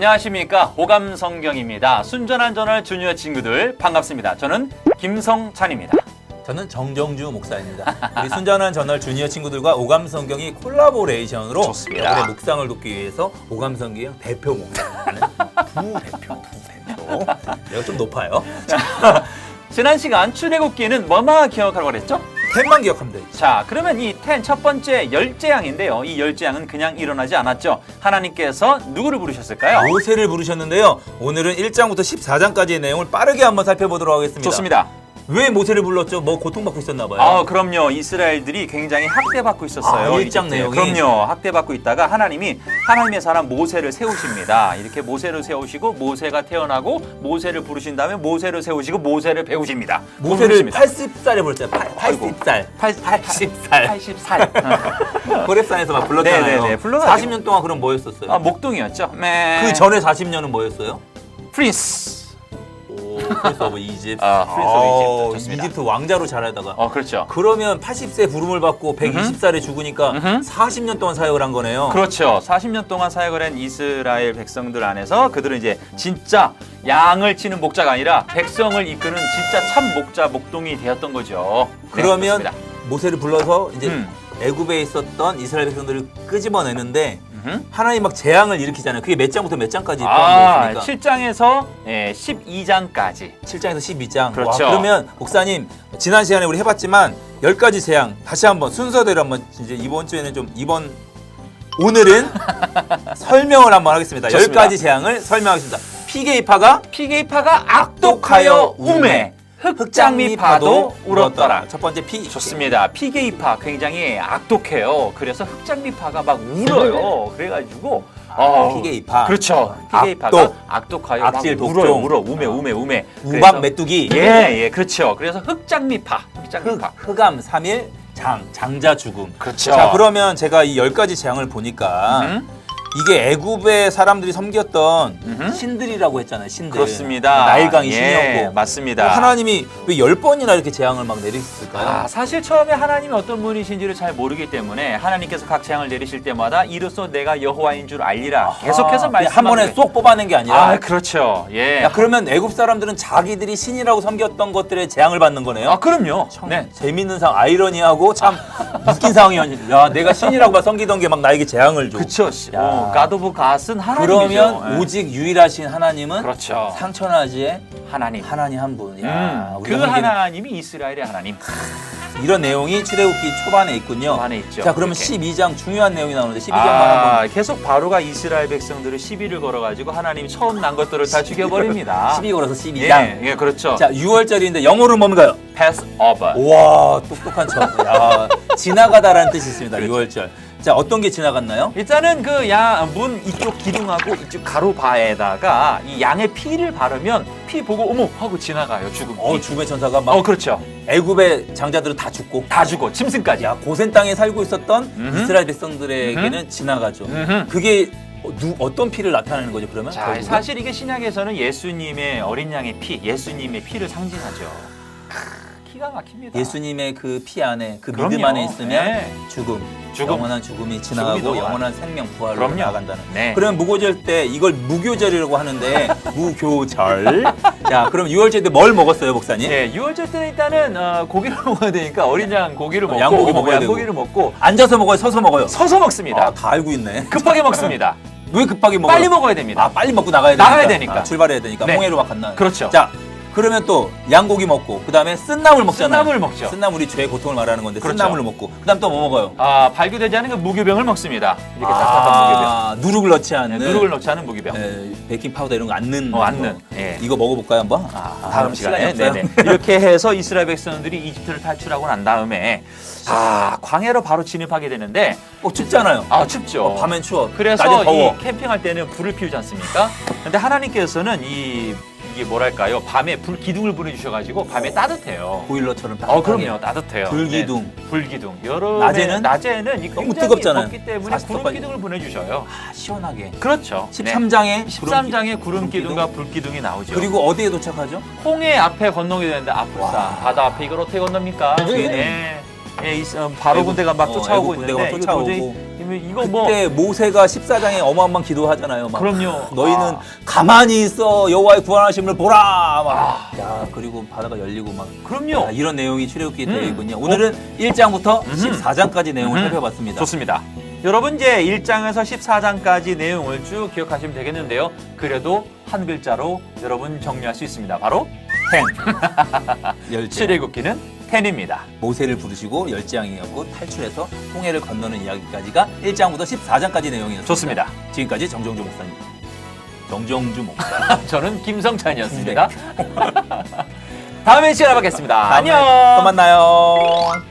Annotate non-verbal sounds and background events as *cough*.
안녕하십니까 호감성경입니다. 순전한 전월 주니어 친구들 반갑습니다. 저는 김성찬입니다. 저는 정정주 목사입니다. 우리 순전한 저널 주니어 친구들과 오감성경이 콜라보레이션으로 좋습니다. 여러분의 묵상을 돕기 위해서 오감성경 대표 목사는 부대표, 부대표. 내가 좀 높아요. 지난 시간 출애굽기는 뭐만 기억하라고 그랬죠? 템만 기억하면 돼. 자, 그러면 이텐첫 번째 열재앙인데요. 이 열재앙은 그냥 일어나지 않았죠. 하나님께서 누구를 부르셨을까요? 모세를 부르셨는데요. 오늘은 1장부터 14장까지의 내용을 빠르게 한번 살펴보도록 하겠습니다. 좋습니다. 왜 모세를 불렀죠? 뭐 고통받고 있었나 봐요. 아, 그럼요. 이스라엘들이 굉장히 학대받고 있었어요. 아, 일장 이집트에. 내용이? 그럼요. 학대받고 있다가 하나님이 하나님의 사람 모세를 세우십니다. 이렇게 모세를 세우시고 모세가 태어나고 모세를 부르신 다음에 모세를 세우시고 모세를 배우십니다. 모세를 부르십니다. 80살에 불렀잖아요. 80살. 팔- 80살. 80살. 고랩산에서 막 불렀잖아요. 네네네, 불러가지고. 40년 동안 그럼 뭐였었어요? 아, 목동이었죠. 네. 그 전에 40년은 뭐였어요? 프린스. 오, 프린스 오브 이집트. 아, 프린스 오브 이집트. 좋습니다. 이집트 왕자로 자라다가. 어, 그렇죠. 그러면 80세 부름을 받고 120살에 죽으니까 음흠. 40년 동안 사역을 한 거네요. 그렇죠. 40년 동안 사역을 한 이스라엘 백성들 안에서 그들은 이제 진짜 양을 치는 목자가 아니라 백성을 이끄는 진짜 참 목자 목동이 되었던 거죠. 네, 그러면 그렇습니다. 모세를 불러서 이제 음. 애굽에 있었던 이스라엘 백성들을 끄집어내는데. 하나님 막 재앙을 일으키잖아요. 그게 몇 장부터 몇 장까지 아, 포함되어 있습니까? 7장에서 예, 12장까지. 7장에서 12장. 그렇죠. 와, 그러면 목사님 지난 시간에 우리 해봤지만 10가지 재앙 다시 한번 순서대로 한번 이제 이번 주에는 좀 이번 오늘은 *laughs* 설명을 한번 하겠습니다. 좋습니다. 10가지 재앙을 설명하겠습니다. 피게이파가 피게이파가 악독하여 우매 흑장미파도 울었더라. 첫 번째 피. 좋습니다. 피게이파 굉장히 악독해요. 그래서 흑장미파가 막 울어요. *laughs* 그래가지고 어, 피게이파. 그렇죠. 피게이파가 악독. 악독하여 악질, 막. 울어요. 울어 우매 우매 우매. 우박 메뚜기. 예, 예, 그렇죠. 그래서 흑장미파, 흑장미파. 흑, 흑암 3일 장 장자 죽음. 그렇죠. 자 그러면 제가 이 10가지 재앙을 보니까 음? 이게 애굽의 사람들이 섬겼던 음흠. 신들이라고 했잖아요. 신들. 그렇습니다. 나일강이 예, 신이었고. 맞습니다. 하나님이 왜 열 번이나 이렇게 재앙을 막 내리셨을까요? 아, 사실 처음에 하나님이 어떤 분이신지를 잘 모르기 때문에 하나님께서 각 재앙을 내리실 때마다 이로써 내가 여호와인 줄 알리라. 계속해서 아, 말씀 한 번에 쏙 뽑아낸 게 아니라. 아, 그렇죠. 예. 야 그러면 애굽 사람들은 자기들이 신이라고 섬겼던 것들에 재앙을 받는 거네요. 아, 그럼요. 참 네. 재밌는 상황, 아이러니하고 참 *laughs* 웃긴 상황이었는데, 야 내가 신이라고 막 섬기던 게 막 나에게 재앙을 줘. 그쵸. 야. 어, God of God은 하나님이죠. 그러면 예. 오직 유일하신 하나님은 그렇죠. 상천하지의 하나님. 하나님 한 분. 음, 야, 그 우리가 섬기는 하나님이 이스라엘의 하나님. 이런 내용이 출애굽기 초반에 있군요. 초반에 있죠. 자, 그러면 이렇게. 12장 중요한 내용이 나오는데 12장만 아, 한번 계속 바로가 이스라엘 백성들을 시비를 걸어가지고 하나님이 처음 난 것들을 다 죽여버립니다. *laughs* 12 걸어서 12장. 예, 예, 그렇죠. 자, 6월절인데 영어로 뭡니까요? pass over. 와, 똑똑한 척. 야, 지나가다라는 뜻이 있습니다. 그렇죠. 6월절. 자, 어떤 게 지나갔나요? 일단은 그 야 문 이쪽 기둥하고 이쪽 가로바에다가 이 양의 피를 바르면 피 보고 어머 하고 지나가요 죽음. 어, 피. 죽음의 천사가 막 어 그렇죠. 애굽의 장자들은 다 죽고 다 죽어 짐승까지. 야, 고센 땅에 살고 있었던 음흠. 이스라엘 백성들에게는 지나가죠. 음흠. 그게 어, 누, 어떤 피를 나타내는 거죠, 그러면? 자 결국은? 사실 이게 신약에서는 예수님의 어린 양의 피, 예수님의 피를 상징하죠. 크, 기가 막힙니다. 예수님의 그 피 안에 그 그럼요. 믿음 안에 있으면 네. 죽음, 죽음. 영원한 죽음이 지나가고 넘어가- 영원한 생명 부활로 그럼요. 나아간다는. 네. 그러면 무교절 때 이걸 무교절이라고 하는데 *laughs* 무교절. 자, 그럼 6월절 때 뭘 먹었어요, 목사님? 예, 6월절 때는 일단은 어, 고기를 *laughs* 먹어야 되니까 어린 양 고기를 먹고 양고기 먹어야 되고. 양고기를 먹고 앉아서 먹어요, 서서 먹어요. 서서 먹습니다. 아, 다 알고 있네. 급하게 먹습니다. *laughs* 왜 급하게 먹어요? 빨리 먹어야 됩니다. 아, 빨리 먹고 나가야 되니까. 나가야 되니까. 아, 출발해야 되니까. 네. 홍해로 막 갔나. 그렇죠. 자, 그러면 또 양고기 먹고 그다음에 쓴나물 먹잖아요. 쓴나물 먹죠. 쓴나물이 죄의 고통을 말하는 건데 그렇죠. 쓴나물을 먹고 그다음 또 뭐 먹어요? 아, 발교되지 않은 그 무교병을 먹습니다. 이렇게 딱딱한 무교병. 아, 누룩을 넣지 않는 네, 누룩을 넣지 않은 무교병. 예, 베이킹 파우더 이런 거 안 넣는 어, 안 거. 넣는, 예. 이거 먹어볼까요 한번? 아, 다음 시간에 시간이 없어요. 네네. *laughs* 이렇게 해서 이스라엘 백성들이 이집트를 탈출하고 난 다음에 아 광해로 바로 진입하게 되는데 어 춥잖아요. 아 춥죠. 어, 밤엔 추워. 그래서 낮엔 더워. 이 캠핑할 때는 불을 피우지 않습니까? 근데 하나님께서는 이 이게 뭐랄까요? 밤에 불 기둥을 보내주셔가지고 밤에 따뜻해요. 보일러처럼 따뜻하게. 어 그럼요 따뜻해요. 불기둥. 네, 불기둥. 여름에 낮에는? 낮에는 이 너무 뜨겁잖아요. 덥기 때문에 40도 구름 까지. 기둥을 보내주셔요. 아, 시원하게. 그렇죠. 13장에 13장에 구름 기둥과 불 기둥이 나오죠. 그리고 어디에 도착하죠? 홍해 앞에 건너게 되는데 아플산 와. 바다 앞에 이걸 어떻게 건넙니까? 뒤에는 네. 예, 이, 어, 바로 군대가 막 어, 쫓아오고 있는데 막 이거. 도저히 이거 뭐 그때 모세가 14장에 어마어마한 기도하잖아요. 막 그럼요. 너희는 아. 가만히 있어 여호와의 구원하심을 보라. 막. 야 그리고 바다가 열리고 막 그럼요. 야, 이런 내용이 출애굽기에 음. 되어 있군요. 오늘은 1장부터 음흠. 14장까지 내용을. 살펴봤습니다. 좋습니다. 여러분 이제 1장에서 14장까지 내용을 쭉 기억하시면 되겠는데요. 그래도 한 글자로 여러분 정리할 수 있습니다. 바로 텐. *laughs* 열째. 출애굽기는 텐입니다. 모세를 부르시고 열재앙이었고 탈출해서 홍해를 건너는 이야기까지가 1장부터 14장까지 내용이었습니다. 좋습니다. 지금까지 정정주 목사님. 정정주 목사. *laughs* 저는 김성찬이었습니다. *laughs* 다음에 시간에 뵙겠습니다. 안녕. 또 만나요.